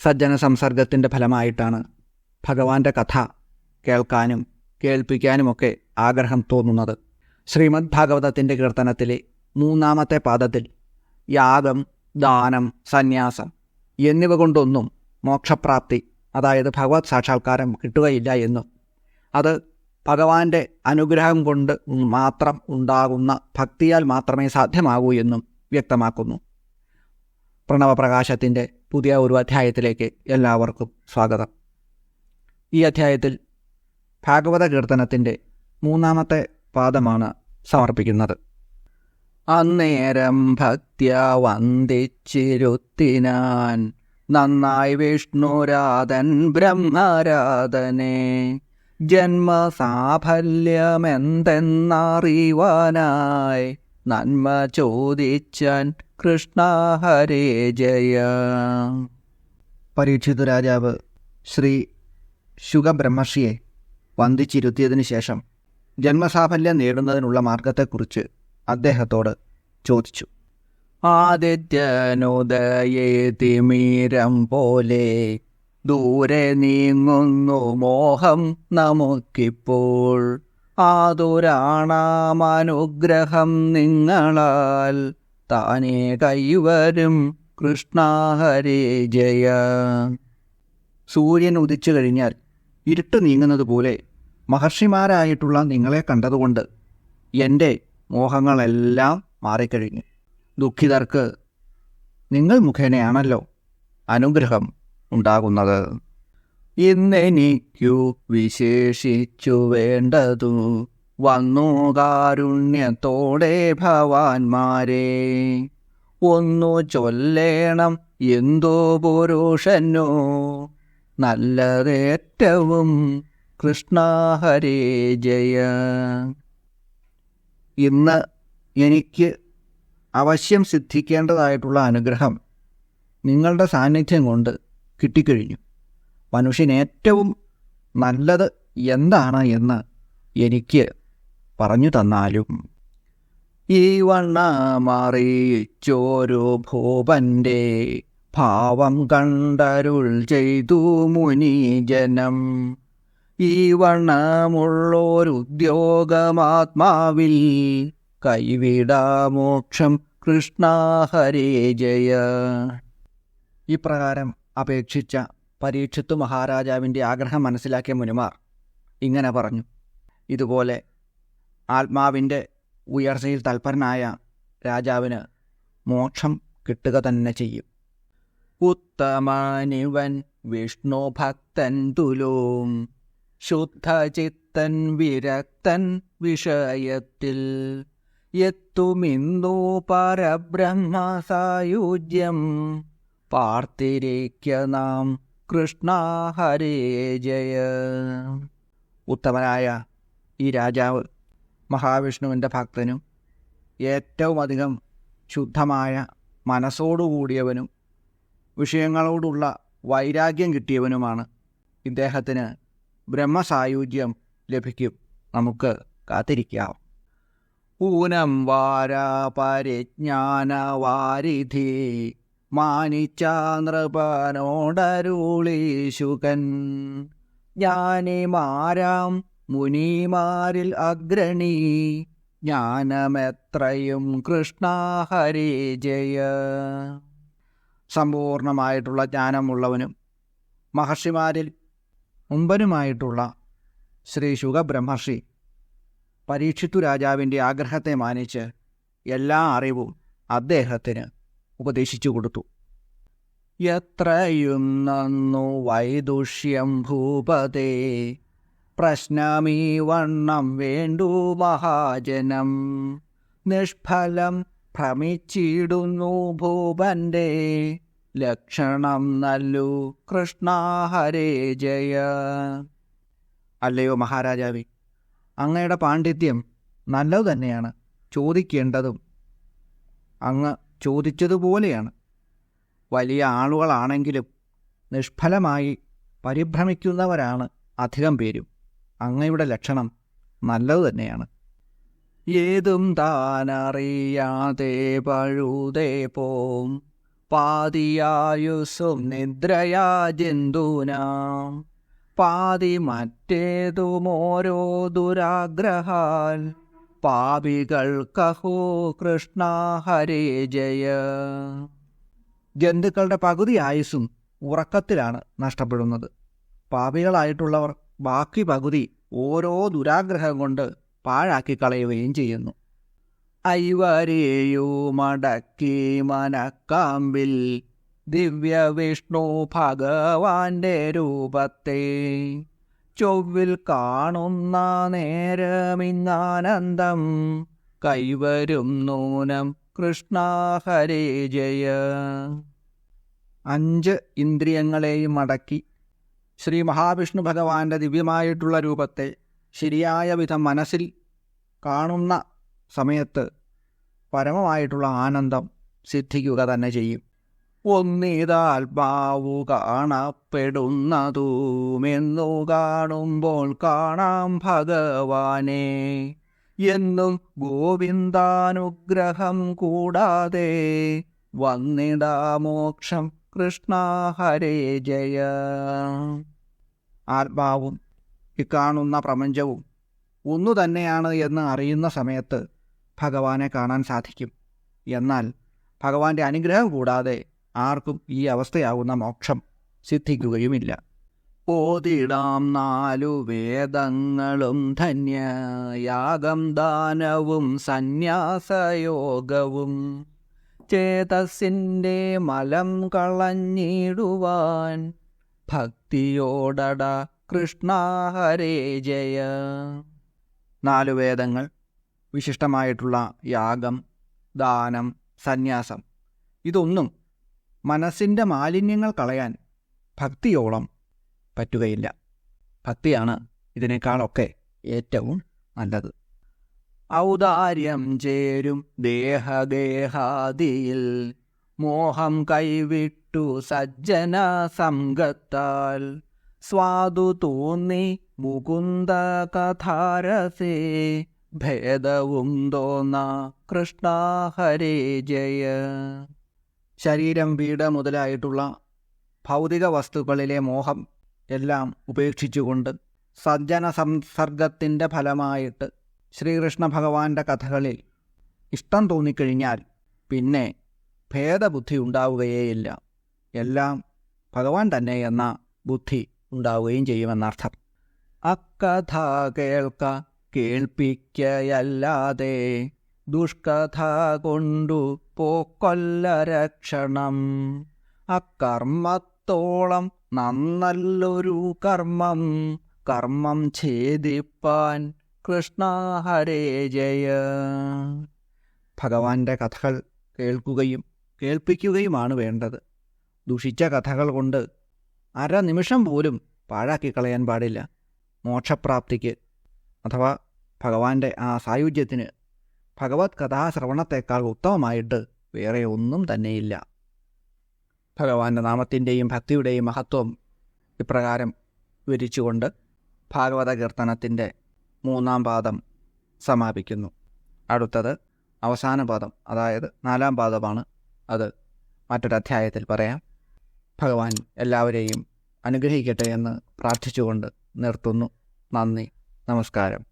സജ്ജന സംസർഗത്തിന്റെ ഫലമായിട്ടാണ് ഭഗവാന്റെ കഥ കേൾക്കാനും കേൾപ്പിക്കാനുമൊക്കെ ആഗ്രഹം തോന്നുന്നത്. ശ്രീമദ് ഭാഗവതത്തിന്റെ കീർത്തനത്തിലെ മൂന്നാമത്തെ പാദത്തിൽ യാഗം ദാനം സന്യാസം എന്നിവ കൊണ്ടൊന്നും മോക്ഷപ്രാപ്തി അതായത് ഭഗവത് സാക്ഷാത്കാരം കിട്ടുകയില്ല എന്നും അത് ഭഗവാന്റെ അനുഗ്രഹം കൊണ്ട് മാത്രം ഉണ്ടാകുന്ന ഭക്തിയാൽ മാത്രമേ സാധ്യമാകൂ എന്നും വ്യക്തമാക്കുന്നു. പ്രണവപ്രകാശത്തിന്റെ പുതിയ ഒരു അധ്യായത്തിലേക്ക് എല്ലാവർക്കും സ്വാഗതം. ഈ അധ്യായത്തിൽ ഭാഗവത കീർത്തനത്തിന്റെ മൂന്നാമത്തെ പാദമാണ് സമർപ്പിക്കുന്നത്. അന്നേരം ഭക്തി വന്ദിച്ചിരുത്തിനാൻ നന്നായി വിഷ്ണുരാധൻ ബ്രഹ്മരാധനെ ജന്മസാഫല്യമെന്തെന്നറിവാനായി നന്മ ചോദിച്ചാൻ കൃഷ്ണ ഹരേ ജയ. പരീക്ഷിത രാജാവ് ശ്രീ ശുഗബ്രഹ്മർഷിയെ വന്ദിച്ചിരുത്തിയതിനു ശേഷം ജന്മസാഫല്യം നേടുന്നതിനുള്ള മാർഗത്തെക്കുറിച്ച് അദ്ദേഹത്തോട് ചോദിച്ചു. ആദിത്യനുദയേതിമീരം പോലെ ദൂരെ നീങ്ങുന്നു മോഹം നമുക്കിപ്പോൾ. ആതുരാണാമനുഗ്രഹം നിങ്ങളാൽ താനേ കൈവരും. കൃഷ്ണ ഹരേ ജയ. സൂര്യൻ ഉദിച്ചു കഴിഞ്ഞാൽ ഇരുട്ട് നീങ്ങുന്നത് പോലെ മഹർഷിമാരായിട്ടുള്ള നിങ്ങളെ കണ്ടതുകൊണ്ട് എന്റെ മോഹങ്ങളെല്ലാം മാറിക്കഴിഞ്ഞു. ദുഃഖിതർക്ക് നിങ്ങൾ മുഖേനയാണല്ലോ അനുഗ്രഹം ഉണ്ടാകുന്നത്. ഇന്നെനിക്കു വിശേഷിച്ചു വേണ്ടതു. വന്നു കാരുണ്യത്തോടെ ഭവാന്മാരെ. ഒന്നു ചൊല്ലേണം എന്തോ പുരുഷനോ. നല്ലതേറ്റവും കൃഷ്ണ ഹരേ ജയ. ഇന്ന് എനിക്ക് അവശ്യം സിദ്ധിക്കേണ്ടതായിട്ടുള്ള അനുഗ്രഹം നിങ്ങളുടെ സാന്നിധ്യം കൊണ്ട് കിട്ടിക്കഴിഞ്ഞു. മനുഷ്യൻ ഏറ്റവും നല്ലത് എന്താണ് എന്ന് എനിക്ക് പറഞ്ഞു തന്നാലും ഈ വണ്ണ മാറിച്ചോരു ഭൂപന്റെ ഭാവം കണ്ടരുൾ ചെയ്തു മുനീജനം. ഈ വണ്ണമുള്ളോരുദ്യോഗമാത്മാവിൽ കൈവിടാമോക്ഷം കൃഷ്ണ ഹരേ ജയ. ഇപ്രകാരം അപേക്ഷിച്ച പരീക്ഷത്തു മഹാരാജാവിന്റെ ആഗ്രഹം മനസ്സിലാക്കിയ മുനിമാർ ഇങ്ങനെ പറഞ്ഞു. ഇതുപോലെ ആത്മാവിന്റെ ഉയർച്ചയിൽ തൽപരനായ രാജാവിന് മോക്ഷം കിട്ടുക തന്നെ ചെയ്യും. ഉത്തമനിവൻ വിഷ്ണു ഭക്തൻ തുലോം ശുദ്ധചിത്തൻ വിരക്തൻ വിഷയത്തിൽ. എത്തുമിന്ദു പരബ്രഹ്മ സായുജ്യം പാർത്തിരിക്ക നാം കൃഷ്ണ ഹരേ ജയ. ഉത്തമനായ ഈ രാജാവ് മഹാവിഷ്ണുവിന്റെ ഭക്തനും ഏറ്റവും അധികം ശുദ്ധമായ മനസ്സോടുകൂടിയവനും വിഷയങ്ങളോടുള്ള വൈരാഗ്യം കിട്ടിയവനുമാണ് ഇദ്ദേഹത്തിന് ബ്രഹ്മസായുജ്യം ലഭിക്കും. നമുക്ക് കാത്തിരിക്കാം. ഊനം വാര പരിജ്ഞാനവാരിധി മാനിച്ച നൃപനോടരുളീശുകൻ ജ്ഞാനിമാരാം മുനിമാരിൽ അഗ്രണീ ജ്ഞാനമെത്രയും കൃഷ്ണ ഹരേ ജയ. സമ്പൂർണമായിട്ടുള്ള ജ്ഞാനമുള്ളവനും മഹർഷിമാരിൽ മുമ്പനുമായിട്ടുള്ള ശ്രീ ശുഖബ്രഹ്മർഷി പരീക്ഷിത്തു രാജാവിന്റെ ആഗ്രഹത്തെ മാനിച്ച് എല്ലാ അറിവും അദ്ദേഹത്തിന് ഉപദേശിച്ചു കൊടുത്തു. എത്രയും നന്നു വൈദുഷ്യം ഭൂപതേ പ്രശ്നമീ വണ്ണം വേണ്ടു മഹാജനം. നിഷ്ഫലം ഭ്രമിച്ചിടുന്നു ഭൂപന്റെ. ലക്ഷണം നല്ലു കൃഷ്ണ ഹരേ ജയ. അല്ലയോ മഹാരാജാവി അങ്ങയുടെ പാണ്ഡിത്യം നല്ലതു തന്നെയാണ് ചോദിക്കേണ്ടതും. അങ്ങ് ചോദിച്ചതുപോലെയാണ്. വലിയ ആളുകളാണെങ്കിലും നിഷ്ഫലമായി പരിഭ്രമിക്കുന്നവരാണ് അധികം പേരും. അങ്ങയുടെ ലക്ഷണം നല്ലതു തന്നെയാണ്. ഏതും താനറിയാതെ പഴുതേ പോം. പാതിയായുസ്സും നിദ്രയാ ജന്തൂനാം. പാതി മറ്റേതുമോരോ ദുരാഗ്രഹാൽ. പാപികൾ കഹോ കൃഷ്ണ ഹരേ ജയ. ജന്തുക്കളുടെ പകുതി ആയുസ്സും ഉറക്കത്തിലാണ് നഷ്ടപ്പെടുന്നത്. പാപികളായിട്ടുള്ളവർ ബാക്കി പകുതി ഓരോ ദുരാഗ്രഹം കൊണ്ട് പാഴാക്കി കളയുകയും ചെയ്യുന്നു. ഐവരെയോ മടക്കി മനക്കാമ്പിൽ ദിവ്യ വിഷ്ണു ഭഗവാന്റെ രൂപത്തെ. ചൊവ്വിൽ കാണുന്ന നേരമിന്നാനന്ദം കൈവരും നൂനം കൃഷ്ണ ഹരേ ജയ. അഞ്ച് ഇന്ദ്രിയങ്ങളെയും അടക്കി ശ്രീ മഹാവിഷ്ണു ഭഗവാന്റെ ദിവ്യമായിട്ടുള്ള രൂപത്തെ ശരിയായ വിധം മനസ്സിൽ കാണുന്ന സമയത്ത് പരമമായിട്ടുള്ള ആനന്ദം സിദ്ധിക്കുക തന്നെ ചെയ്യും. ഒന്നിതാത്മാവു കാണപ്പെടുന്നതൂമെന്നു കാണുമ്പോൾ കാണാം ഭഗവാനെ. എന്നും ഗോവിന്ദാനുഗ്രഹം കൂടാതെ വന്നിടാ മോക്ഷം കൃഷ്ണ ഹരേ ജയ. ആത്മാവും ഇക്കാണുന്ന പ്രപഞ്ചവും ഒന്നു തന്നെയാണ് എന്ന് അറിയുന്ന സമയത്ത് ഭഗവാനെ കാണാൻ സാധിക്കും. എന്നാൽ ഭഗവാന്റെ അനുഗ്രഹം കൂടാതെ ആർക്കും ഈ അവസ്ഥയാകുന്ന മോക്ഷം സിദ്ധിക്കുകയുമില്ല. ഓതിടാം നാലു വേദങ്ങളും ധന്യ യാഗം ദാനവും സന്യാസയോഗവും. ചേതസിന്റെ മലം കളഞ്ഞിടുവാൻ ഭക്തിയോടട കൃഷ്ണ ഹരേ ജയ. നാലു വേദങ്ങൾ വിശിഷ്ടമായിട്ടുള്ള യാഗം ദാനം സന്യാസം. ഇതൊന്നും മനസ്സിന്റെ മാലിന്യങ്ങൾ കളയാൻ ഭക്തിയോളം പറ്റുകയില്ല. ഭക്തിയാണ് ഇതിനേക്കാളൊക്കെ ഏറ്റവും നല്ലത്. ഔദാര്യം ചേരും ദേഹദേഹാദിയിൽ മോഹം കൈവിട്ടു സജ്ജന സംഗത്താൽ സ്വാദു തോന്നി മുകുന്ദ കഥാരസേ ഭേദവും തോന്ന കൃഷ്ണ ജയ. ശരീരം വീട് മുതലായിട്ടുള്ള ഭൗതിക വസ്തുക്കളിലെ മോഹം എല്ലാം ഉപേക്ഷിച്ചുകൊണ്ട് സജ്ജന സംസർഗത്തിന്റെ ഫലമായിട്ട് ശ്രീകൃഷ്ണ ഭഗവാന്റെ കഥകളിൽ ഇഷ്ടം തോന്നിക്കഴിഞ്ഞാൽ പിന്നെ ഭേദബുദ്ധി ഉണ്ടാവുകയേയില്ല. എല്ലാം ഭഗവാൻ തന്നെ എന്ന ബുദ്ധി ഉണ്ടാവുകയും ചെയ്യുമെന്നർത്ഥം. അക്കഥ കേൾക്ക കേൾപ്പിക്കയല്ലാതെ ദുഷ്കഥ കൊണ്ടു പോക്കൊല്ല രക്ഷണം അക്കർമ്മത്തോളം നന്നല്ലൊരു കർമ്മം. കർമ്മം ഛേദിപ്പാൻ കൃഷ്ണ ഹരേ ജയ. ഭഗവാന്റെ കഥകൾ കേൾക്കുകയും കേൾപ്പിക്കുകയുമാണ് വേണ്ടത്. ദുഷിച്ച കഥകൾ കൊണ്ട് അര നിമിഷം പോലും പാഴാക്കി കളയാൻ പാടില്ല. മോക്ഷപ്രാപ്തിക്ക് അഥവാ ഭഗവാന്റെ ആ സായുജ്യത്തിന് ഭഗവത് കഥാശ്രവണത്തേക്കാൾ ഉത്തമമായിട്ട് വേറെ ഒന്നും തന്നെയില്ല. ഭഗവാന്റെ നാമത്തിന്റെയും ഭക്തിയുടെയും മഹത്വം ഇപ്രകാരം വിവരിച്ചുകൊണ്ട് ഭാഗവത കീർത്തനത്തിന്റെ മൂന്നാം പാദം സമാപിക്കുന്നു. അടുത്തത് അവസാന പാദം അതായത് നാലാം പാദമാണ് അത്. മറ്റൊരധ്യായത്തിൽ പറയാം. ഭഗവാൻ എല്ലാവരെയും അനുഗ്രഹിക്കട്ടെ എന്ന് പ്രാർത്ഥിച്ചുകൊണ്ട് നിർത്തുന്നു. നന്ദി. നമസ്കാരം.